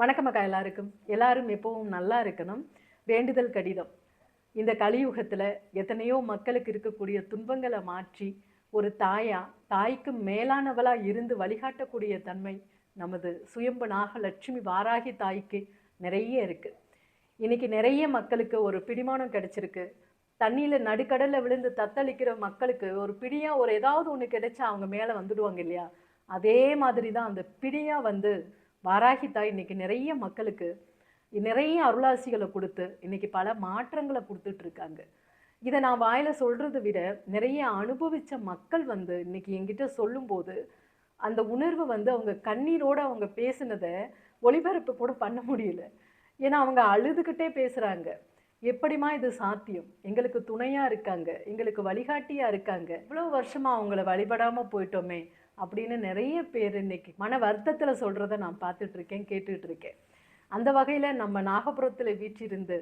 வணக்கம் அக்கா எல்லாருக்கும். எல்லாரும் எப்பவும் நல்லா இருக்கணும். வேண்டுதல் கடிதம். இந்த கலியுகத்தில் எத்தனையோ மக்களுக்கு இருக்கக்கூடிய துன்பங்களை மாற்றி ஒரு தாயா தாய்க்கு மேலானவளாக இருந்து வழிகாட்டக்கூடிய தன்மை நமது சுயம்பு நாகலட்சுமி வாராகி தாய்க்கு நிறைய இருக்குது இன்றைக்கி நிறைய மக்களுக்கு ஒரு பிடிமானம் கிடைச்சிருக்கு. தண்ணியில் நடுக்கடலில் விழுந்து தத்தளிக்கிற மக்களுக்கு ஒரு பிடியாக ஒரு ஏதாவது ஒன்று கிடைச்சா அவங்க மேலே வந்துடுவாங்க இல்லையா? அதே மாதிரி தான் அந்த பிடியாக வந்து வாராகி தாய் இன்றைக்கி நிறைய மக்களுக்கு நிறைய அருளாசிகளை கொடுத்து இன்றைக்கி பல மாற்றங்களை கொடுத்துட்ருக்காங்க இதை நான் வாயில் சொல்கிறத விட நிறைய அனுபவித்த மக்கள் வந்து இன்றைக்கி என்கிட்ட சொல்லும்போது அந்த உணர்வு வந்து அவங்க கண்ணீரோட அவங்க பேசினதை ஒளிபரப்பு கூட பண்ண முடியல. ஏன்னா அவங்க அழுதுகிட்டே பேசுகிறாங்க எப்படிம்மா இது சாத்தியம்? எங்களுக்கு துணையாக இருக்காங்க. எங்களுக்கு வழிகாட்டியாக இருக்காங்க. இவ்வளோ வருஷமாக அவங்கள வழிபடாமல் போயிட்டோமே. அப்படின்னு நிறைய பேர் இன்னைக்கு மன வருத்தத்தில் சொல்கிறத நான் பார்த்துட்ருக்கேன் கேட்டுட்ருக்கேன் இருக்கேன். அந்த வகையில் நம்ம நாகபுரத்தில் வீற்றிருந்து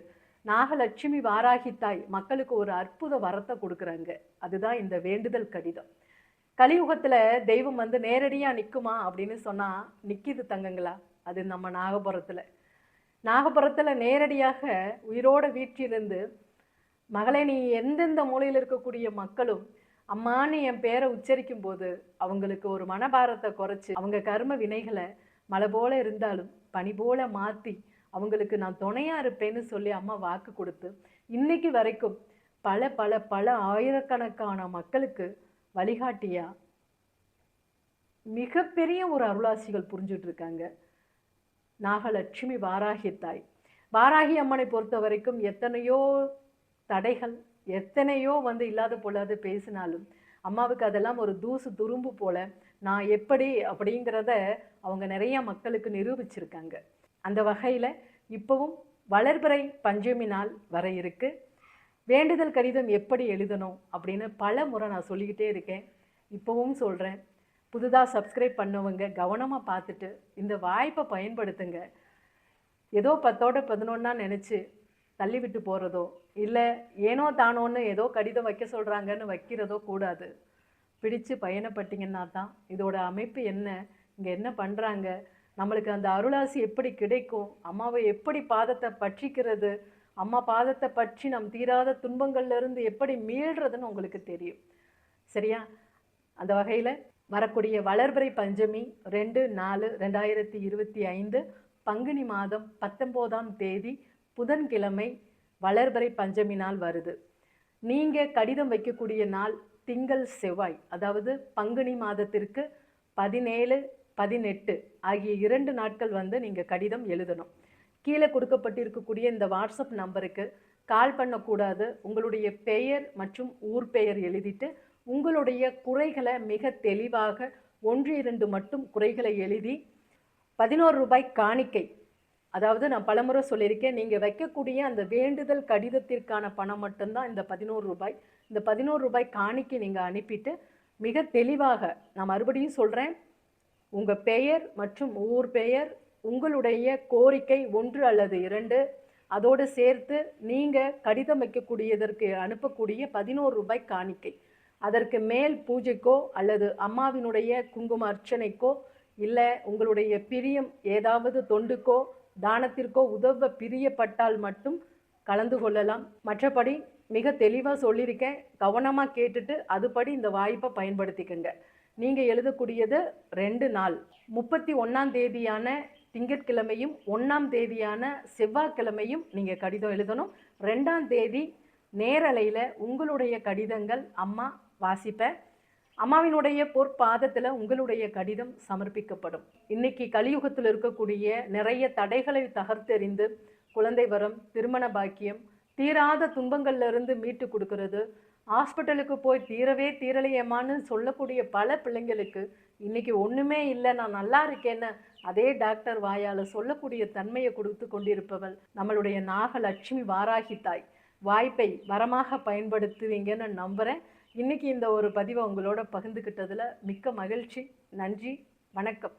நாகலட்சுமி வாராகி தாய் மக்களுக்கு ஒரு அற்புத வரத்தை கொடுக்குறாங்க. அதுதான் இந்த வேண்டுதல் கடிதம். கலியுகத்தில் தெய்வம் வந்து நேரடியாக நிற்குமா அப்படின்னு சொன்னால் நிற்கிது தங்கங்களா? அது நம்ம நாகபுரத்தில். நாகபுரத்தில் நேரடியாக உயிரோட வீற்றிருந்து மகளே நீ எந்தெந்த மூலையில் இருக்கக்கூடிய மக்களும் அம்மான்னு என் பேரை உச்சரிக்கும் போது அவங்களுக்கு ஒரு மனபாரத்தை குறைச்சி அவங்க கர்ம வினைகளை மழை போல இருந்தாலும் பனி போல மாற்றி அவங்களுக்கு நான் துணையாக இருப்பேன்னு சொல்லி அம்மா வாக்கு கொடுத்து இன்னைக்கு வரைக்கும் பல பல பல ஆயிரக்கணக்கான மக்களுக்கு வழிகாட்டியா மிகப்பெரிய ஒரு அருளாசிகள் புரிஞ்சுட்டு இருக்காங்க நாகலட்சுமி வாராகி தாய் வாராகி அம்மனை பொறுத்த வரைக்கும் எத்தனையோ தடைகள் எத்தனையோ வந்து இல்லாத போலாது பேசினாலும் அம்மாவுக்கு அதெல்லாம் ஒரு தூசு துரும்பு போல நான் எப்படி அப்படிங்கிறத அவங்க நிறைய மக்களுக்கு நிரூபிச்சிருக்காங்க. அந்த வகையில் இப்போவும் வளர்பிறை பஞ்சமி நாள் வர இருக்கு. வேண்டுதல் கடிதம் எப்படி எழுதணும் அப்படின்னு பல முறை நான் சொல்லிக்கிட்டே இருக்கேன். இப்போவும் சொல்கிறேன் புதுதாக சப்ஸ்கிரைப் பண்ணவங்க கவனமாக பார்த்துட்டு இந்த வாய்ப்பை பயன்படுத்துங்க. ஏதோ பத்தோட பதினொன்னா நினச்சி தள்ளிவிட்டு போகிறதோ இல்லை ஏனோ தானோன்னு ஏதோ கடிதம் வைக்க சொல்கிறாங்கன்னு வைக்கிறதோ கூடாது. பிடிச்சு பயணப்பட்டீங்கன்னா தான் இதோட அமைப்பு என்ன இங்கே என்ன பண்ணுறாங்க நம்மளுக்கு அந்த அருளாசி எப்படி கிடைக்கும் அம்மாவை எப்படி பாதத்தை பற்றிக்கிறது அம்மா பாதத்தை பற்றி நம் தீராத துன்பங்கள்லேருந்து எப்படி மீள்றதுன்னு உங்களுக்கு தெரியும். சரியா? அந்த வகையில் வரக்கூடிய வளர்பிறை பஞ்சமி ரெண்டு நாலு ரெண்டாயிரத்தி இருபத்தி ஐந்து பங்குனி மாதம் பத்தொம்போதாம் தேதி புதன்கிழமை வளர்பறை பஞ்சமி நாள் வருது. நீங்கள் கடிதம் வைக்கக்கூடிய நாள் திங்கள் செவ்வாய் அதாவது பங்குனி மாதத்திற்கு பதினேழு பதினெட்டு ஆகிய இரண்டு நாட்கள் வந்து நீங்கள் கடிதம் எழுதணும். கீழே கொடுக்கப்பட்டிருக்கக்கூடிய இந்த வாட்ஸ்அப் நம்பருக்கு கால் பண்ணக்கூடாது. உங்களுடைய பெயர் மற்றும் ஊர் பெயர் எழுதிட்டு உங்களுடைய குறைகளை மிக தெளிவாக ஒன்று இரண்டு மட்டும் குறைகளை எழுதி பதினோரு ரூபாய் காணிக்கை அதாவது நான் பலமுறை சொல்லியிருக்கேன் நீங்கள் வைக்கக்கூடிய அந்த வேண்டுதல் கடிதத்திற்கான பணம் மட்டும்தான் இந்த பதினோரு ரூபாய். இந்த பதினோரு ரூபாய் காணிக்கை நீங்கள் அனுப்பிட்டு மிக தெளிவாக நான் மறுபடியும் சொல்கிறேன் உங்கள் பெயர் மற்றும் ஊர் பெயர் உங்களுடைய கோரிக்கை ஒன்று அல்லது இரண்டு அதோடு சேர்த்து நீங்கள் கடிதம் வைக்கக்கூடியதற்கு அனுப்பக்கூடிய பதினோரு ரூபாய் காணிக்கை. அதற்கு மேல் பூஜைக்கோ அல்லது அம்மாவினுடைய குங்கும அர்ச்சனைக்கோ இல்லை உங்களுடைய பிரியம் ஏதாவது தொண்டுக்கோ தானத்திற்கோ உதவ பிரியப்பட்டால் மட்டும் கலந்து கொள்ளலாம். மற்றபடி மிக தெளிவாக சொல்லியிருக்கேன். கவனமாக கேட்டுட்டு அதுபடி இந்த வாய்ப்பை பயன்படுத்திக்கங்க. நீங்கள் எழுதக்கூடியது ரெண்டு நாள். முப்பத்தி ஒன்றாம் தேதியான திங்கட்கிழமையும் ஒன்றாம் தேதியான செவ்வாய்க்கிழமையும் நீங்கள் கடிதம் எழுதணும். ரெண்டாம் தேதி நேரலையில் உங்களுடைய கடிதங்கள் அம்மா வாசிப்பேன் அம்மாவினுடைய பொற்பாதத்தில் உங்களுடைய கடிதம் சமர்ப்பிக்கப்படும். இன்னைக்கு கலியுகத்தில் இருக்கக்கூடிய நிறைய தடைகளை தகர்த்தெறிந்து குழந்தை வரம் திருமண பாக்கியம் தீராத துன்பங்கள்லேருந்து மீட்டு கொடுக்கறது. ஹாஸ்பிட்டலுக்கு போய் தீரவே தீரலையேம்மான்னு சொல்லக்கூடிய பல பிள்ளைங்களுக்கு இன்னைக்கு ஒன்றுமே இல்லை நான் நல்லா இருக்கேன்னு அதே டாக்டர் வாயால் சொல்லக்கூடிய தன்மையை கொடுத்து கொண்டிருப்பவள் நம்மளுடைய நாகலட்சுமி வாராகி தாய் வாய்ப்பை வரமாக பயன்படுத்துவீங்கன்னு நம்புகிறேன் இன்னைக்கு இந்த ஒரு பதிவை உங்களோட பகிர்ந்துக்கிட்டதுல மிக்க மகிழ்ச்சி நன்றி வணக்கம்.